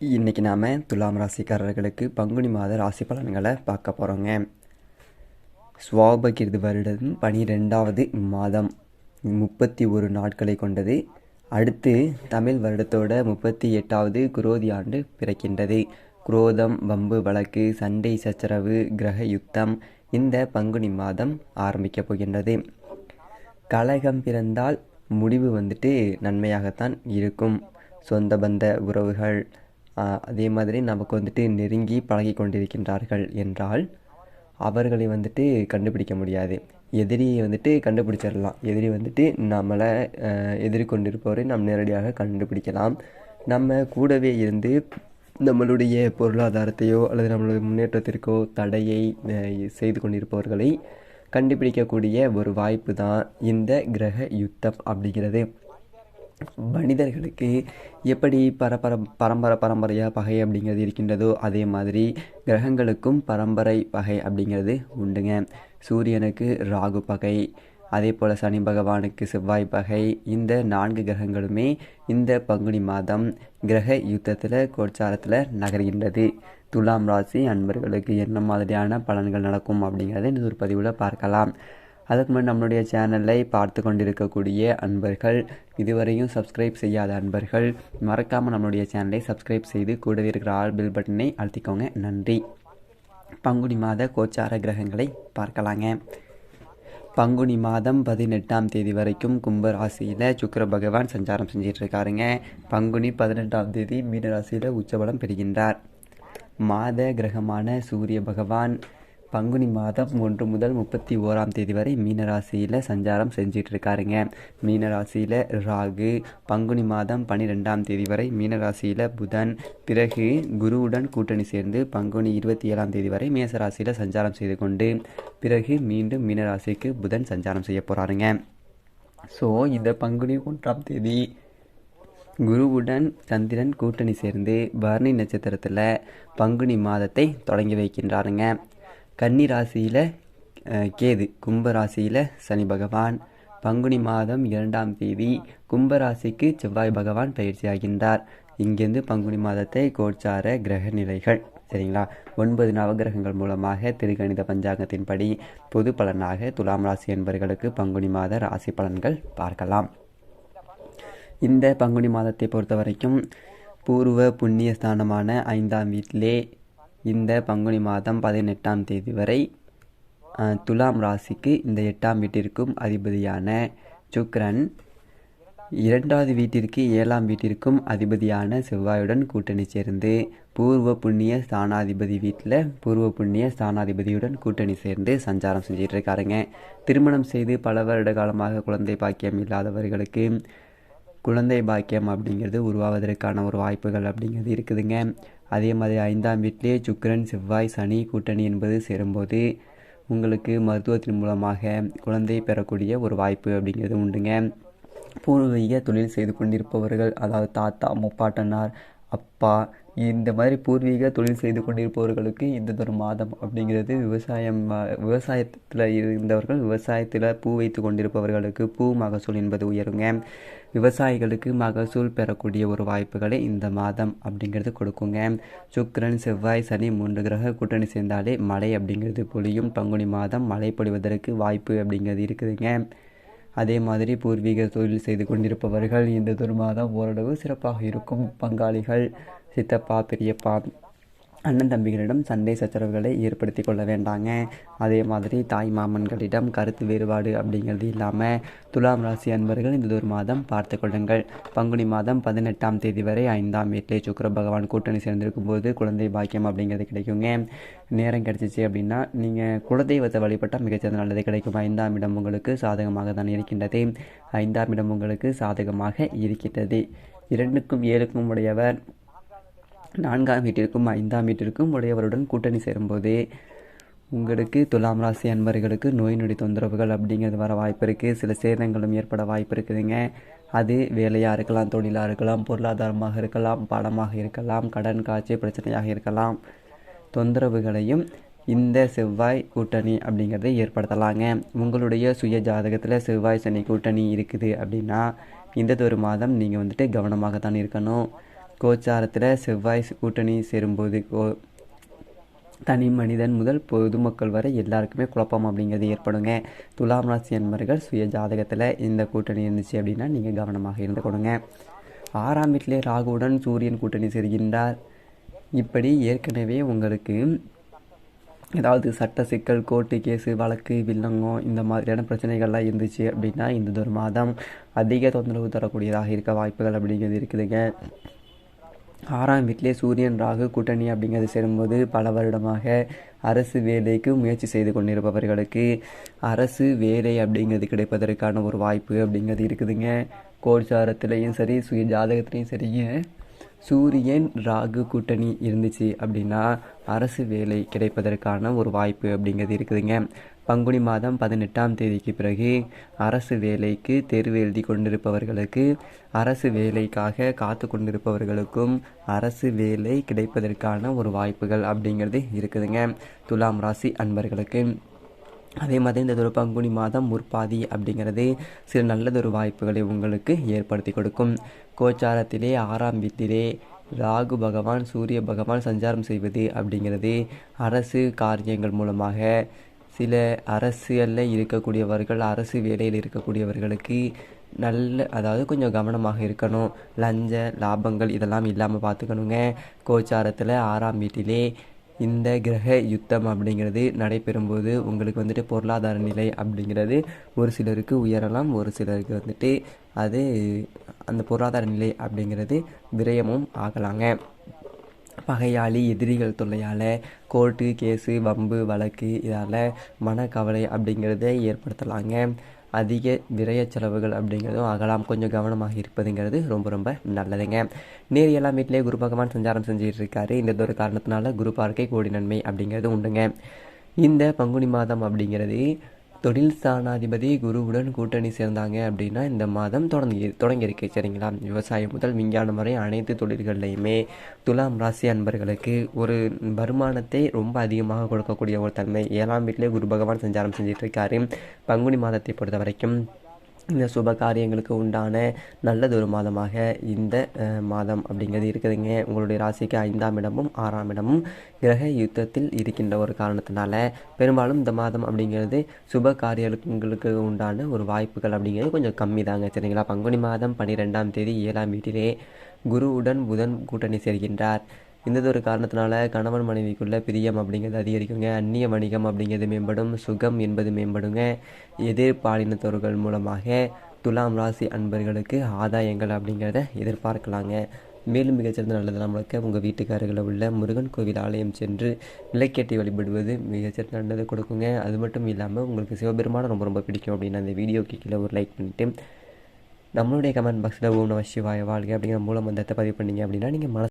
இன்றைக்கி நாம் துலாம் ராசிக்காரர்களுக்கு பங்குனி மாத ராசி பலன்களை பார்க்க போகிறோங்க சுவாபகிருது வருடம் பனிரெண்டாவது மாதம். முப்பத்தி ஒரு நாட்களை கொண்டது. அடுத்து தமிழ் வருடத்தோட முப்பத்தி எட்டாவது குரோதி ஆண்டு பிறக்கின்றது. குரோதம் வம்பு வழக்கு சண்டை சச்சரவு கிரக யுத்தம் இந்த பங்குனி மாதம் ஆரம்பிக்கப் போகின்றது. கலகம் பிறந்தால் முடிவு வந்துட்டு நன்மையாகத்தான் இருக்கும். சொந்த பந்த உறவுகள் அதே மாதிரி நமக்கு வந்துட்டு நெருங்கி பழகி கொண்டிருக்கின்றார்கள் என்றால் அவர்களை வந்துட்டு கண்டுபிடிக்க முடியாது. எதிரியை வந்துட்டு கண்டுபிடிச்சிடலாம். எதிரி வந்துட்டு நம்மளை எதிரி எதிர்கொண்டிருப்பவரை நாம் நேரடியாக கண்டுபிடிக்கலாம். நம்ம கூடவே இருந்து நம்மளுடைய பொருளாதாரத்தையோ அல்லது நம்மளுடைய முன்னேற்றத்திற்கோ தடையை செய்து கொண்டிருப்பவர்களை கண்டுபிடிக்கக்கூடிய ஒரு வாய்ப்பு தான் இந்த கிரக யுத்தம் அப்படிங்கிறது. மனிதர்களுக்கு எப்படி பரபர பரம்பரை பரம்பரையாக பகை அப்படிங்கிறது இருக்கின்றதோ அதே மாதிரி கிரகங்களுக்கும் பரம்பரை பகை அப்படிங்கிறது உண்டுங்க. சூரியனுக்கு ராகு பகை அதே போல் சனி பகவானுக்கு செவ்வாய் பகை இந்த நான்கு கிரகங்களுமே இந்த பங்குனி மாதம் கிரக யுத்தத்தில் கோச்சாரத்தில் நகர்கின்றது. துலாம் ராசி அன்பர்களுக்கு என்ன மாதிரியான பலன்கள் நடக்கும் அப்படிங்கிறத இந்த ஒரு பதிவில் பார்க்கலாம். அதுக்கு முன்னாடி நம்மளுடைய சேனலை பார்த்து கொண்டிருக்கக்கூடிய அன்பர்கள் இதுவரையும் சப்ஸ்கிரைப் செய்யாத அன்பர்கள் மறக்காமல் நம்மளுடைய சேனலை சப்ஸ்கிரைப் செய்து கூடவே இருக்கிற ஆல் பில் பட்டனை அழுத்திக்கோங்க. நன்றி. பங்குனி மாத கோச்சார கிரகங்களை பார்க்கலாங்க. பங்குனி மாதம் பதினெட்டாம் தேதி வரைக்கும் கும்பராசியில் சுக்கர பகவான் சஞ்சாரம் செஞ்சிட்டு இருக்காருங்க பங்குனி பதினெட்டாம் தேதி மீனராசியில் உச்சபலம் பெறுகின்றார். மாத கிரகமான சூரிய பகவான் பங்குனி மாதம் ஒன்று முதல் முப்பத்தி ஓராம் தேதி வரை மீனராசியில் சஞ்சாரம் செஞ்சிட்டு இருக்காருங்க மீனராசியில் ராகு பங்குனி மாதம் பன்னிரெண்டாம் தேதி வரை மீனராசியில் புதன் பிறகு குருவுடன் கூட்டணி சேர்ந்து பங்குனி இருபத்தி ஏழாம் தேதி வரை மேசராசியில் சஞ்சாரம் செய்து கொண்டு பிறகு மீண்டும் மீனராசிக்கு புதன் சஞ்சாரம் செய்ய போகிறாருங்க ஸோ இந்த பங்குனி ஒன்றாம் தேதி குருவுடன் சந்திரன் கூட்டணி சேர்ந்து பரணி நட்சத்திரத்தில் பங்குனி மாதத்தை தொடங்கி வைக்கின்றாருங்க. கன்னி ராசியில் கேது. கும்ப ராசியில் சனி பகவான். பங்குனி மாதம் இரண்டாம் தேதி கும்பராசிக்கு செவ்வாய் பகவான் பயிற்சியாகின்றார் இங்கிருந்து பங்குனி மாதத்தை கோச்சார கிரக நிலைகள் சரிங்களா? ஒன்பது நவகிரகங்கள் மூலமாக திருகணித பஞ்சாங்கத்தின்படி பொது பலனாக துலாம் ராசி என்பவர்களுக்கு பங்குனி மாத ராசி பலன்கள் பார்க்கலாம். இந்த பங்குனி மாதத்தை பொறுத்த வரைக்கும் பூர்வ புண்ணிய ஸ்தானமான ஐந்தாம் வீட்டிலே இந்த பங்குனி மாதம் பதினெட்டாம் தேதி வரை துலாம் ராசிக்கு இந்த எட்டாம் வீட்டிற்கும் அதிபதியான சுக்ரன் இரண்டாவது வீட்டிற்கு ஏழாம் வீட்டிற்கும் அதிபதியான செவ்வாயுடன் கூட்டணி சேர்ந்து பூர்வ புண்ணிய ஸ்தானாதிபதி வீட்டில் பூர்வ புண்ணிய ஸ்தானாதிபதியுடன் கூட்டணி சேர்ந்து சஞ்சாரம் செஞ்சிட்டு இருக்காருங்க திருமணம் செய்து பல வருட காலமாக குழந்தை பாக்கியம் இல்லாதவர்களுக்கு குழந்தை பாக்கியம் அப்படிங்கிறது உருவாவதற்கான ஒரு வாய்ப்புகள் அப்படிங்கிறது இருக்குதுங்க. அதே மாதிரி ஐந்தாம் வீட்டிலே சுக்கரன் செவ்வாய் சனி கூட்டணி என்பது சேரும்போது உங்களுக்கு மருத்துவத்தின் மூலமாக குழந்தை பெறக்கூடிய ஒரு வாய்ப்பு அப்படிங்கிறது உண்டுங்க. பூர்வீக தொழில் செய்து கொண்டிருப்பவர்கள் அதாவது தாத்தா முப்பாட்டனார் அப்பா இந்த மாதிரி பூர்வீக தொழில் செய்து கொண்டிருப்பவர்களுக்கு இந்த ஒரு மாதம் அப்படிங்கிறது விவசாயம் விவசாயத்தில் இருந்தவர்கள் விவசாயத்தில் பூ வைத்து கொண்டிருப்பவர்களுக்கு பூ மகசூல் என்பது உயருங்க. விவசாயிகளுக்கு மகசூல் பெறக்கூடிய ஒரு வாய்ப்புகளை இந்த மாதம் அப்படிங்கிறது கொடுக்குங்க. சுக்கிரன் செவ்வாய் சனி மூன்று கிரக கூட்டணி சேர்ந்தாலே மழை அப்படிங்கிறது பொழியும். பங்குனி மாதம் மழை பொழிவதற்கு வாய்ப்பு அப்படிங்கிறது இருக்குதுங்க. அதே மாதிரி பூர்வீக தொழில் செய்து கொண்டிருப்பவர்கள் இந்த ஒரு மாதம் ஓரளவு சிறப்பாக இருக்கும். பங்காளிகள் சித்தப்பா பெரியப்பா அண்ணன் தம்பிகளிடம் சண்டை சச்சரவுகளை ஏற்படுத்தி கொள்ள வேண்டாங்க. அதே மாதிரி தாய் மாமன்களிடம் கருத்து வேறுபாடு அப்படிங்கிறது இல்லாமல் துலாம் ராசி அன்பர்கள் இந்த ஒரு மாதம் பார்த்து கொள்ளுங்கள். பங்குனி மாதம் பதினெட்டாம் தேதி வரை ஐந்தாம் வீட்டிலே சுக்கர பகவான் கூட்டணி சேர்ந்திருக்கும் போது குழந்தை பாக்கியம் அப்படிங்கிறது கிடைக்குங்க. நேரம் கிடைச்சிச்சு அப்படின்னா நீங்கள் குலதெய்வத்தை வழிபட்டால் மிகச்சிறந்த நல்லது கிடைக்கும். ஐந்தாம் இடம் உங்களுக்கு சாதகமாக தான் இருக்கின்றது. ஐந்தாம் இடம் உங்களுக்கு சாதகமாக இருக்கின்றது. இரண்டுக்கும் ஏழுக்கும் உடையவர் நான்காம் வீட்டிற்கும் ஐந்தாம் வீட்டிற்கும் உடையவருடன் கூட்டணி சேரும்போது உங்களுக்கு துலாம் ராசி அன்பர்களுக்கு நோய் நொடி தொந்தரவுகள் அப்படிங்கிறது வர வாய்ப்பு இருக்குது சில சேதங்களும் ஏற்பட வாய்ப்பு இருக்குதுங்க. அது வேலையாக இருக்கலாம் தொழிலாக இருக்கலாம் பொருளாதாரமாக இருக்கலாம் பணமாக இருக்கலாம் கடன் காட்சி பிரச்சனையாக இருக்கலாம். தொந்தரவுகளையும் இந்த செவ்வாய் கூட்டணி அப்படிங்கிறத ஏற்படுத்தலாங்க. உங்களுடைய சுய ஜாதகத்தில் செவ்வாய் சனி கூட்டணி இருக்குது அப்படின்னா இந்த ஒரு மாதம் நீங்கள் வந்துட்டு கவனமாக தான் இருக்கணும். கோச்சாரத்தில் செவ்வாய் கூட்டணி சேரும்போது கோ தனி மனிதன் முதல் பொதுமக்கள் வரை எல்லாருக்குமே குழப்பம் அப்படிங்கிறது ஏற்படுங்க. துலாம் ராசி அன்பர்கள் சுய ஜாதகத்தில் இந்த கூட்டணி இருந்துச்சு அப்படின்னா நீங்கள் கவனமாக இருந்து கொடுங்க ஆறாம் வீட்டிலே ராகுவுடன் சூரியன் கூட்டணி சேர்கின்றார். இப்படி ஏற்கனவே உங்களுக்கு ஏதாவது சட்ட சிக்கல் கோர்ட்டு கேஸு வழக்கு வில்லங்கம் இந்த மாதிரியான பிரச்சனைகள்லாம் இருந்துச்சு அப்படின்னா இந்த ஒரு மாதம் அதிக தொந்தரவு தரக்கூடியதாக இருக்க வாய்ப்புகள் அப்படிங்கிறது இருக்குதுங்க. ஆறாம் வீட்டிலே சூரியன் ராகு கூட்டணி அப்படிங்கிறது சேரும்போது பல வருடமாக அரசு வேலைக்கு முயற்சி செய்து கொண்டிருப்பவர்களுக்கு அரசு வேலை அப்படிங்கிறது கிடைப்பதற்கான ஒரு வாய்ப்பு அப்படிங்கிறது இருக்குதுங்க. கோச்சாரத்துலேயும் சரி சுய ஜாதகத்துலேயும் சரிங்க சூரியன் ராகு கூட்டணி இருந்துச்சு அப்படின்னா அரசு வேலை கிடைப்பதற்கான ஒரு வாய்ப்பு அப்படிங்கிறது இருக்குதுங்க. பங்குனி மாதம் பதினெட்டாம் தேதிக்கு பிறகு அரசு வேலைக்கு தேர்வு எழுதி கொண்டிருப்பவர்களுக்கு அரசு வேலைக்காக காத்து கொண்டிருப்பவர்களுக்கும் அரசு வேலை கிடைப்பதற்கான ஒரு வாய்ப்புகள் அப்படிங்கிறது இருக்குதுங்க. துலாம் ராசி அன்பர்களுக்கு. அதே மாதிரி இந்த ஒரு பங்குனி மாதம் முற்பாதி அப்படிங்கிறது சில நல்லதொரு வாய்ப்புகளை உங்களுக்கு ஏற்படுத்தி கொடுக்கும். கோச்சாரத்திலே ஆறாம் வீட்டிலே ராகு பகவான் சூரிய பகவான் சஞ்சாரம் செய்வது அப்படிங்கிறது அரசு காரியங்கள் மூலமாக சில அரசியலில் இருக்கக்கூடியவர்கள் அரசு வேலையில் இருக்கக்கூடியவர்களுக்கு நல்ல அதாவது கொஞ்சம் கவனமாக இருக்கணும். லஞ்ச லாபங்கள் இதெல்லாம் இல்லாமல் பார்த்துக்கணுங்க கோச்சாரத்தில் ஆறாம் வீட்டிலே இந்த கிரக யுத்தம் அப்படிங்கிறது நடைபெறும்போது உங்களுக்கு வந்துட்டு பொருளாதார நிலை அப்படிங்கிறது ஒரு சிலருக்கு உயரலாம் ஒரு சிலருக்கு வந்துட்டு அது அந்த பொருளாதார நிலை அப்படிங்கிறது விரயமும் ஆகலாங்க. பகையாளி எதிரிகள் தொல்லையால் கோர்ட்டு கேஸு வம்பு வழக்கு இதால் மனக்கவலை அப்படிங்கிறத ஏற்படுத்தலாங்க. அதிக விரய செலவுகள் அப்படிங்கிறதும் ஆகலாம். கொஞ்சம் கவனமாக இருப்பதுங்கிறது ரொம்ப ரொம்ப நல்லதுங்க. நேர் எல்லாம் வீட்டிலே குரு பகவான் சஞ்சாரம் செஞ்சுட்டு இருக்காரு. இந்த ஒரு காரணத்தினால குரு பார்க்கை கோடி நன்மை அப்படிங்கிறது உண்டுங்க. இந்த பங்குனி மாதம் அப்படிங்கிறது தொழில் ஸ்தானாதிபதி குருவுடன் கூட்டணி சேர்ந்தாங்க அப்படின்னா இந்த மாதம் தொடங்கி தொடங்கியிருக்கு சரிங்களா? விவசாயம் முதல் விஞ்ஞானம் வரை அனைத்து தொழில்கள்லையுமே துலாம் ராசி அன்பர்களுக்கு ஒரு வருமானத்தை ரொம்ப அதிகமாக கொடுக்கக்கூடிய ஒரு தன்மை. ஏழாம் வீட்டிலே குரு பகவான் சஞ்சாரம் செஞ்சிட்ருக்காரு. பங்குனி மாதத்தை பொறுத்த வரைக்கும் இந்த சுப காரியங்களுக்கு உண்டான நல்லதொரு மாதமாக இந்த மாதம் அப்படிங்கிறது இருக்குதுங்க. உங்களுடைய ராசிக்கு ஐந்தாம் இடமும் ஆறாம் இடமும் கிரக யுத்தத்தில் இருக்கின்ற ஒரு காரணத்தினால பெரும்பாலும் இந்த மாதம் அப்படிங்கிறது சுப காரியங்களுக்கு உண்டான ஒரு வாய்ப்புகள் அப்படிங்கிறது கொஞ்சம் கம்மி தாங்க சரிங்களா? பங்குனி மாதம் பன்னிரெண்டாம் தேதி ஏழாம் வீட்டிலே குருவுடன் புதன் கூட்டணி சேர்கின்றார். இந்ததொரு காரணத்தினால கணவன் மனைவிக்குள்ள பிரியம் அப்படிங்கிறது அதிகரிக்குங்க. அந்நிய வணிகம் அப்படிங்கிறது மேம்படும். சுகம் என்பது மேம்படுங்க. எதிர்பாலினத்தவர்கள் மூலமாக துலாம் ராசி அன்பர்களுக்கு ஆதாயங்கள் அப்படிங்கிறத எதிர்பார்க்கலாங்க. மேலும் மிகச்சிறந்த நல்லது நம்மளுக்கு உங்கள் வீட்டுக்காரர்களில் உள்ள முருகன் கோவில் ஆலயம் சென்று விளக்கேற்றி வழிபடுவது மிகச்சிறந்த நல்லது கொடுக்குங்க. அது மட்டும் இல்லாமல் உங்களுக்கு சிவபெருமானம் ரொம்ப ரொம்ப பிடிக்கும் அப்படின்னு அந்த வீடியோக்கு கீழே ஒரு லைக் பண்ணிவிட்டு நம்மளுடைய கமெண்ட் பாக்ஸில் ஓம் நம சிவாய வாழ்க அப்படிங்கிற மூலம் மந்தத்தை பதிவு பண்ணீங்க அப்படின்னா நீங்கள் மனசு